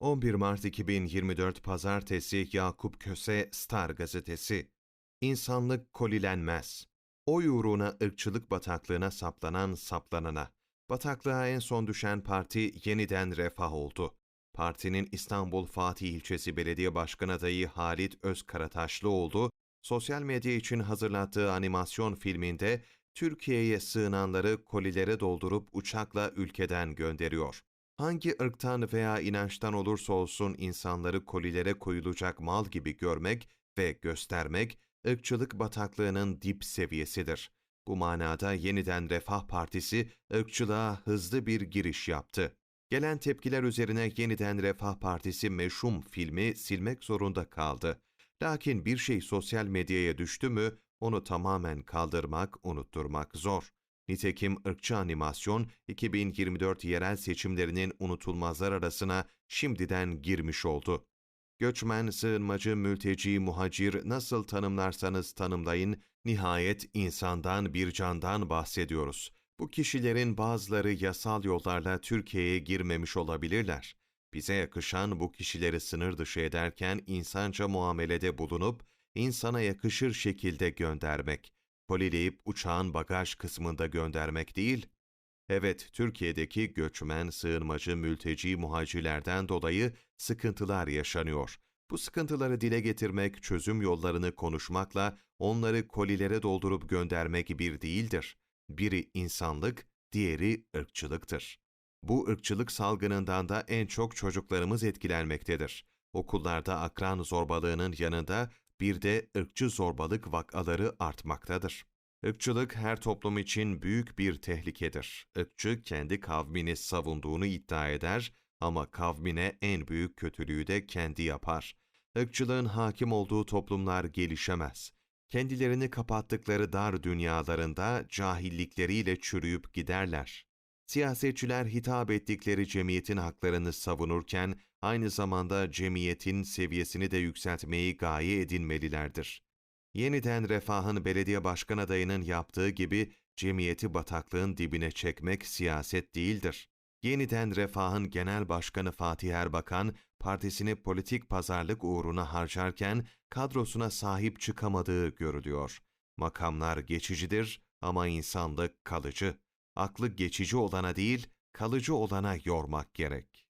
11 Mart 2024 Pazartesi Yakup Köse Star Gazetesi İnsanlık kolilenmez. Oy uğruna ırkçılık bataklığına saplanan saplanana. Bataklığa en son düşen parti yeniden refah oldu. Partinin İstanbul Fatih ilçesi belediye başkan adayı Halit Özkarataşlıoğlu, sosyal medya için hazırlattığı animasyon filminde Türkiye'ye sığınanları kolilere doldurup uçakla ülkeden gönderiyor. Hangi ırktan veya inançtan olursa olsun insanları kolilere koyulacak mal gibi görmek ve göstermek, ırkçılık bataklığının dip seviyesidir. Bu manada yeniden Refah Partisi ırkçılığa hızlı bir giriş yaptı. Gelen tepkiler üzerine yeniden Refah Partisi meşhum filmi silmek zorunda kaldı. Lakin bir şey sosyal medyaya düştü mü onu tamamen kaldırmak, unutturmak zor. Nitekim ırkçı animasyon 2024 yerel seçimlerinin unutulmazlar arasına şimdiden girmiş oldu. Göçmen, sığınmacı, mülteci, muhacir nasıl tanımlarsanız tanımlayın, nihayet insandan bir candan bahsediyoruz. Bu kişilerin bazıları yasal yollarla Türkiye'ye girmemiş olabilirler. Bize yakışan bu kişileri sınır dışı ederken insanca muamelede bulunup insana yakışır şekilde göndermek, kolileyip uçağın bagaj kısmında göndermek değil. Evet, Türkiye'deki göçmen, sığınmacı, mülteci, muhacirlerden dolayı sıkıntılar yaşanıyor. Bu sıkıntıları dile getirmek, çözüm yollarını konuşmakla onları kolilere doldurup göndermek bir değildir. Biri insanlık, diğeri ırkçılıktır. Bu ırkçılık salgınından da en çok çocuklarımız etkilenmektedir. Okullarda akran zorbalığının yanında bir de ırkçı zorbalık vakaları artmaktadır. Irkçılık her toplum için büyük bir tehlikedir. Irkçı kendi kavmini savunduğunu iddia eder ama kavmine en büyük kötülüğü de kendi yapar. Irkçılığın hakim olduğu toplumlar gelişemez. Kendilerini kapattıkları dar dünyalarında cahillikleriyle çürüyüp giderler. Siyasetçiler hitap ettikleri cemiyetin haklarını savunurken aynı zamanda cemiyetin seviyesini de yükseltmeyi gaye edinmelilerdir. Yeniden Refah'ın belediye başkan adayının yaptığı gibi cemiyeti bataklığın dibine çekmek siyaset değildir. Yeniden Refah'ın genel başkanı Fatih Erbakan, partisini politik pazarlık uğruna harcarken kadrosuna sahip çıkamadığı görülüyor. Makamlar geçicidir ama insanlık kalıcı. Aklı geçici olana değil, kalıcı olana yormak gerek.